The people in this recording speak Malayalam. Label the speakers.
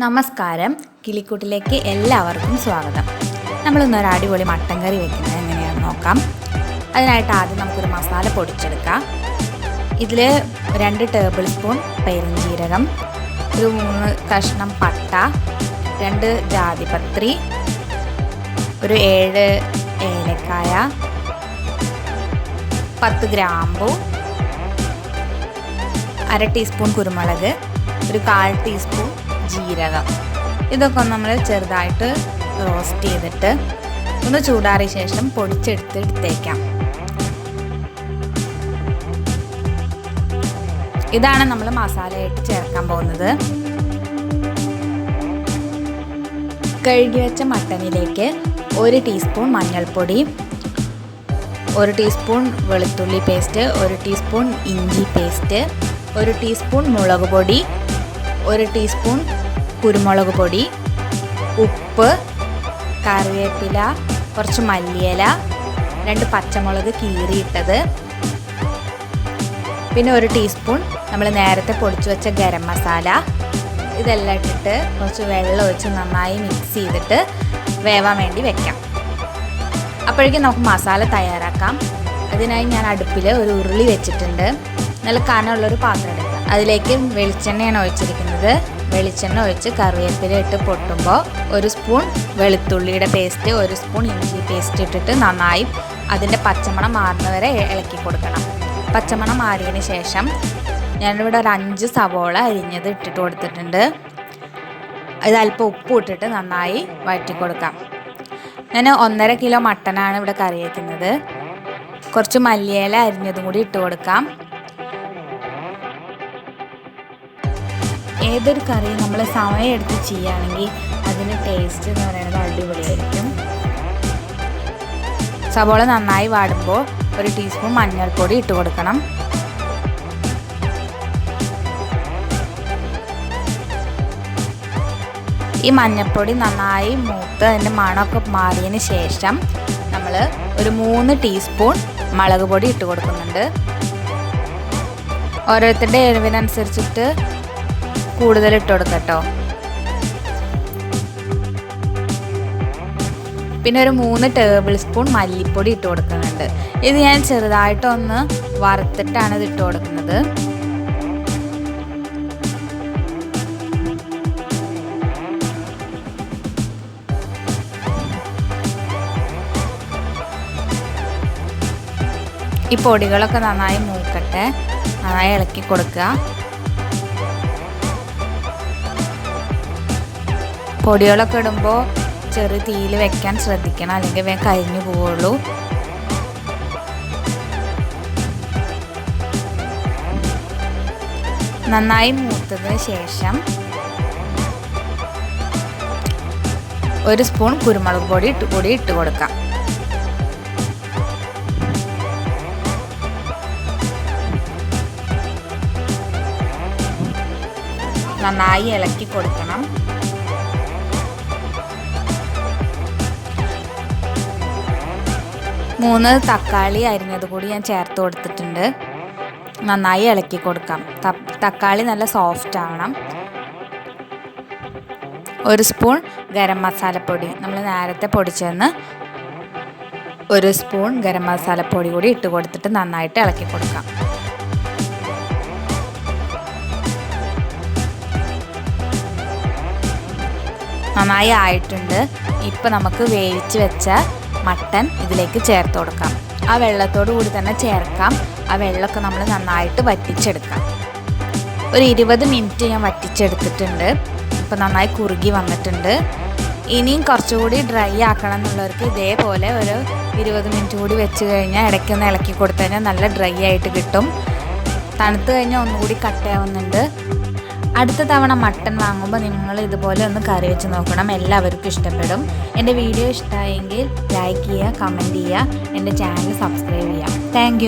Speaker 1: നമസ്കാരം. കിളിക്കൂട്ടിലേക്ക് എല്ലാവർക്കും സ്വാഗതം. നമ്മളിന്ന് ഒരു അടിപൊളി മട്ടൻ കറി വെക്കുന്നത് എങ്ങനെയാണെന്ന് നോക്കാം. അതിനായിട്ട് ആദ്യം നമുക്കൊരു മസാല പൊടിച്ചെടുക്കാം. ഇതിൽ രണ്ട് ടേബിൾ സ്പൂൺ പെരുംജീരകം ഒരു മൂന്ന് കഷ്ണം പട്ട രണ്ട് ജാതിപത്രി ഒരു ഏഴ് ഏലക്കായ പത്ത് ഗ്രാമ്പു അര ടീസ്പൂൺ കുരുമുളക് ഒരു കാൽ ടീസ്പൂൺ ജീരകം. ഇതൊക്കെ നമ്മൾ ചെറുതായിട്ട് റോസ്റ്റ് ചെയ്തിട്ട് ഒന്ന് ചൂടാറിയ ശേഷം പൊടിച്ചെടുത്ത് എടുത്തേക്കാം. ഇതാണ് നമ്മൾ മസാലയായിട്ട് ചേർക്കാൻ പോകുന്നത്. കഴുകി വെച്ച മട്ടനിലേക്ക് ഒരു ടീസ്പൂൺ മഞ്ഞൾപ്പൊടി ഒരു ടീസ്പൂൺ വെളുത്തുള്ളി പേസ്റ്റ് ഒരു ടീസ്പൂൺ ഇഞ്ചി പേസ്റ്റ് ഒരു ടീസ്പൂൺ മുളക് പൊടി ഒരു ടീസ്പൂൺ കുരുമുളക് പൊടി ഉപ്പ് കറിവേപ്പില കുറച്ച് മല്ലിയില രണ്ട് പച്ചമുളക് കീറിയിട്ടത്. പിന്നെ ഒരു ടീസ്പൂൺ നമ്മൾ നേരത്തെ പൊടിച്ചു വെച്ച ഗരം മസാല. ഇതെല്ലാം ഇട്ടിട്ട് കുറച്ച് വെള്ളം ഒഴിച്ച് നന്നായി മിക്സ് ചെയ്തിട്ട് വേവാൻ വേണ്ടി വെക്കാം. അപ്പോഴേക്കും നമുക്ക് മസാല തയ്യാറാക്കാം. അതിനായി ഞാൻ അടുപ്പിൽ ഒരു ഉരുളി വെച്ചിട്ടുണ്ട്. നല്ല കനമുള്ളൊരു പാത്രം എടുക്കുക അതിലേക്ക് വെളിച്ചെണ്ണയാണ് ഒഴിച്ചിരിക്കുന്നത്. വെളിച്ചെണ്ണ ഒഴിച്ച് കറിവേപ്പില ഇട്ട് പൊട്ടുമ്പോൾ ഒരു സ്പൂൺ വെളുത്തുള്ളിയുടെ പേസ്റ്റ് ഒരു സ്പൂൺ ഇഞ്ചി പേസ്റ്റ് ഇട്ടിട്ട് നന്നായി അതിന്റെ പച്ചമണം മാറുന്നവരെ ഇളക്കി കൊടുക്കണം. പച്ചമണം മാറിയതിന് ശേഷം ഞാനിവിടെ ഒരു അഞ്ച് സവോള അരിഞ്ഞത് ഇട്ടിട്ട് കൊടുത്തിട്ടുണ്ട്. ഇത് അല്പം ഉപ്പ് ഇട്ടിട്ട് നന്നായി വഴറ്റി കൊടുക്കാം. ഞാൻ ഒന്നര കിലോ മട്ടനാണ് ഇവിടെ കറി വയ്ക്കുന്നത് കുറച്ച് മല്ലിയില അരിഞ്ഞതും കൂടി ഇട്ട് കൊടുക്കാം. ഏതൊരു കറിയും നമ്മൾ സമയം എടുത്ത് ചെയ്യുകയാണെങ്കിൽ അതിന്റെ ടേസ്റ്റ് എന്ന് പറയുന്നത് അടിപൊളിയായിരിക്കും. സവോള നന്നായി വാടുമ്പോൾ ഒരു ടീസ്പൂൺ മഞ്ഞൾപ്പൊടി ഇട്ട് കൊടുക്കണം. ഈ മഞ്ഞൾപ്പൊടി നന്നായി മൂത്ത് അതിന്റെ മണമൊക്കെ മാറിയതിന് ശേഷം നമ്മൾ ഒരു മൂന്ന് ടീസ്പൂൺ മുളക് പൊടി ഇട്ട് കൊടുക്കുന്നുണ്ട്. ഓരോരുത്തരുടെ എരിവിനനുസരിച്ചിട്ട് കൂടുതൽ ഇട്ട് കൊടുക്കട്ടോ പിന്നെ ഒരു മൂന്ന് ടേബിൾ സ്പൂൺ മല്ലിപ്പൊടി ഇട്ട് കൊടുക്കുന്നുണ്ട്. ഇത് ഞാൻ ചെറുതായിട്ടൊന്ന് വറുത്തിട്ടാണ് ഇത് ഇട്ട് കൊടുക്കുന്നത്. ഈ പൊടികളൊക്കെ നന്നായി മൂക്കട്ടെ. നന്നായി ഇളക്കി കൊടുക്കുക. പൊടികളൊക്കെ ഇടുമ്പോൾ ചെറു തീയിൽ വെക്കാൻ ശ്രദ്ധിക്കണം അല്ലെങ്കിൽ വേഗം കരിഞ്ഞു പോവുള്ളൂ. നന്നായി മൂത്തതിന് ശേഷം ഒരു സ്പൂൺ കുരുമുളക് പൊടി ഇട്ട് കൂടി ഇട്ട് കൊടുക്കാം. നന്നായി ഇളക്കി കൊടുക്കണം. മൂന്ന് തക്കാളി അരിഞ്ഞത് കൂടി ഞാൻ ചേർത്ത് കൊടുത്തിട്ടുണ്ട്. നന്നായി ഇളക്കി കൊടുക്കാം. തക്കാളി നല്ല സോഫ്റ്റ് ആവണം. ഒരു സ്പൂൺ ഗരം മസാലപ്പൊടി. നമ്മൾ നേരത്തെ പൊടിച്ചെന്ന് ഒരു സ്പൂൺ ഗരം മസാലപ്പൊടി കൂടി ഇട്ട് കൊടുത്തിട്ട് നന്നായിട്ട് ഇളക്കി കൊടുക്കാം. നന്നായി ആയിട്ടുണ്ട്. ഇപ്പം നമുക്ക് വേവിച്ച് വെച്ച മട്ടൻ ഇതിലേക്ക് ചേർത്ത് കൊടുക്കാം. ആ വെള്ളത്തോടു കൂടി തന്നെ ചേർക്കാം. ആ വെള്ളമൊക്കെ നമ്മൾ നന്നായിട്ട് വറ്റിച്ചെടുക്കാം. ഒരു ഇരുപത് മിനിറ്റ് ഞാൻ വറ്റിച്ചെടുത്തിട്ടുണ്ട്. ഇപ്പം നന്നായി കുറുകി വന്നിട്ടുണ്ട്. ഇനിയും കുറച്ചുകൂടി ഡ്രൈ ആക്കണം എന്നുള്ളവർക്ക് ഇതേപോലെ ഒരു ഇരുപത് മിനിറ്റ് കൂടി വെച്ച് കഴിഞ്ഞാൽ ഇടയ്ക്കൊന്ന് ഇളക്കി കൊടുത്തു കഴിഞ്ഞാൽ നല്ല ഡ്രൈ ആയിട്ട് കിട്ടും. തണുത്ത് കഴിഞ്ഞാൽ ഒന്നുകൂടി കട്ടയാവുന്നുണ്ട് അടുത്ത തവണ മട്ടൺ വാങ്ങുമ്പോൾ നിങ്ങൾ ഇതുപോലെ ഒന്ന് കറി വെച്ച് നോക്കണം. എല്ലാവർക്കും ഇഷ്ടപ്പെടും. എന്റെ വീഡിയോ ഇഷ്ടമായെങ്കിൽ ലൈക്ക് ചെയ്യുക കമന്റ് ചെയ്യുക എന്റെ ചാനൽ സബ്സ്ക്രൈബ് ചെയ്യുക. താങ്ക്